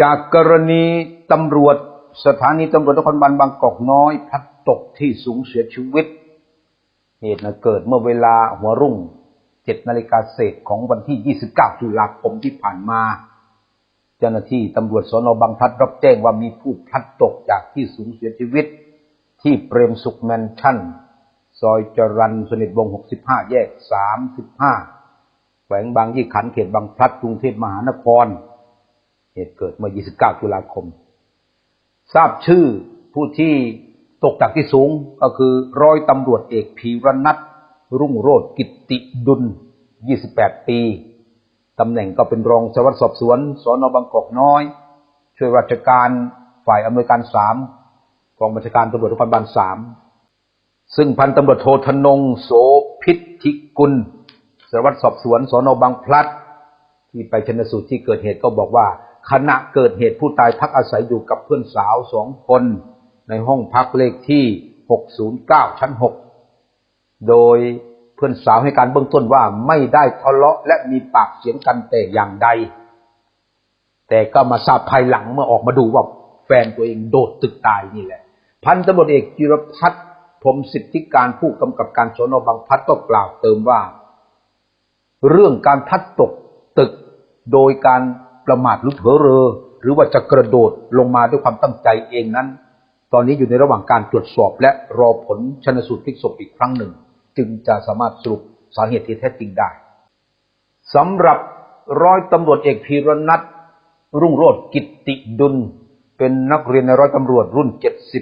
จากกรณีตำรวจสถานีตำรวจนครบาลบางกอกน้อยพลัดตกที่สูงเสียชีวิต เหตุนะเกิดเมื่อเวลาหัวรุ่ง7นาฬิกาเศษของวันที่ 29 ตุลาคมที่ผ่านมา เจ้าหน้าที่ตำรวจสนบางพลัดรับแจ้งว่ามีผู้พลัดตกจากที่สูงเสียชีวิต ที่เปรมสุขแมนชั่น ซอยจรันสนิทวงศ์65 แยก 35แขวงบางยี่ขันเขตบางพลัดกรุงเทพมหานคร เหตุเกิดเมื่อ 29 ตุลาคม ทราบชื่อผู้ที่ตกจากที่สูงก็คือร้อยตำรวจเอกพีรนัทรุ่งโรจน์กิตติดุล 28 ปี ตำแหน่งก็เป็นรองสารวัตรสอบสวนสอนอบางกอกน้อย ช่วยราชการฝ่ายอำนวยการสามกองบัญชาการตำรวจนครบาลสามซึ่งพันตำรวจโทธนงโสพิธิกุลสารวัตรสอบสวนสอนอบางพลัด ที่ไปชนสูตรที่เกิดเหตุก็บอกว่า ขณะเกิดเหตุผู้ตายพักอาศัยอยู่กับเพื่อนสาวสองคน ในห้องพักเลขที่ 609 ชั้น 6 โดยเพื่อนสาวให้การเบื้องต้นว่าไม่ได้ทะเลาะและมีปากเสียงกันแต่อย่างใด แต่ก็มาทราบภายหลังเมื่อออกมาดูว่าแฟนตัวเองโดดตึกตายนี่แหละ พันตำรวจเอกจิรพัฒน์พรมสิทธิการผู้กำกับการสนบางพัดก็กล่าวเติมว่า เรื่องการพัดตกตึกโดยการ ประมาทหรือเผลอเรอ หรือว่าจะกระโดดลงมาด้วยความตั้งใจเองนั้น ตอนนี้อยู่ในระหว่างการตรวจสอบและรอผลชนสูตรพลิกศพอีกครั้งหนึ่ง จึงจะสามารถสรุปสาเหตุที่แท้จริงได้สำหรับร้อยตำรวจเอกพีรนัทรุ่งโรจน์กิตติดุล เป็นนักเรียนในร้อยตำรวจรุ่น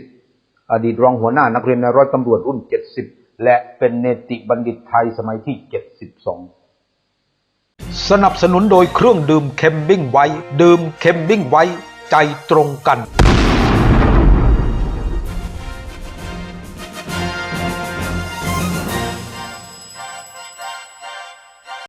70 อดีตรองหัวหน้านักเรียนในร้อยตำรวจรุ่น 70 และเป็นเนติบัณฑิตไทยสมัยที่ 72 สนับสนุนโดยเครื่องดื่มเคมบิ้งไว้ ดื่มเคมบิ้งไว้ ใจตรงกัน